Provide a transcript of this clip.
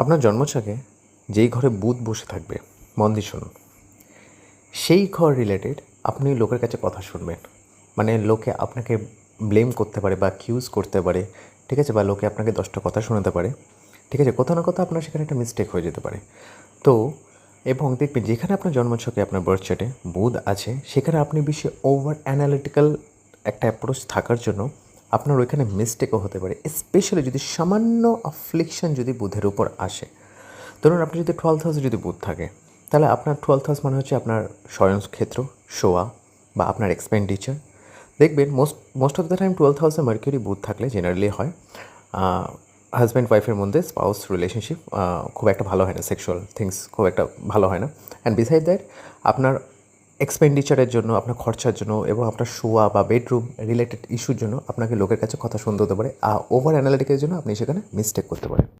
আপনার জন্মছকে যেই ঘরে বুধ বসে থাকবে, মন দিয়ে শুনুন। সেই ঘর রিলেটেড আপনি লোকের কাছে কথা শুনবেন। মানে লোকে আপনাকে ব্লেম করতে পারে বা কিউজ করতে পারে, ঠিক আছে? বা লোকে আপনাকে দশটা কথা শোনাতে পারে, ঠিক আছে? কোথাও না কোথাও আপনার সেখানে একটা মিস্টেক হয়ে যেতে পারে। তো, এবং দেখবেন যেখানে আপনার জন্মছকে, আপনার বার্থ চার্টে বুধ আছে, সেখানে আপনি বেশি ওভার অ্যানালিটিক্যাল একটা অ্যাপ্রোচ থাকার জন্য আপনার ওইখানে মিস্টেকও হতে পারে স্পেশালি যদি সামান্য অফ্লিকশন যদি বুধের উপর আসে। ধরুন আপনি যদি টুয়েলথ হাউসে যদি বুধ থাকে, তাহলে আপনার টুয়েলথ হাউস মানে হচ্ছে আপনার স্বয়ংক্ষেত্র শোয়া বা আপনার এক্সপেন্ডিচার দেখবেন most most of the time twelfth হাউসে মার্কিউরি বুথ থাকলে জেনারেলি হয়। হাজব্যান্ড ওয়াইফের মধ্যে স্পাউস রিলেশনশিপ খুব একটা ভালো হয় না সেক্সুয়াল থিংস খুব একটা ভালো হয় না। অ্যান্ড বিসাইড দ্যাট আপনার এক্সপেন্ডিচারের জন্য, আপনার খরচার জন্য এবং আপনার শোয়া বা বেডরুম রিলেটেড ইস্যুর জন্য আপনাকে লোকের কাছে কথা শুনতে হতে পারে। আর ওভার অ্যানালিটিকের জন্য আপনি সেখানে মিস্টেক করতে পারেন।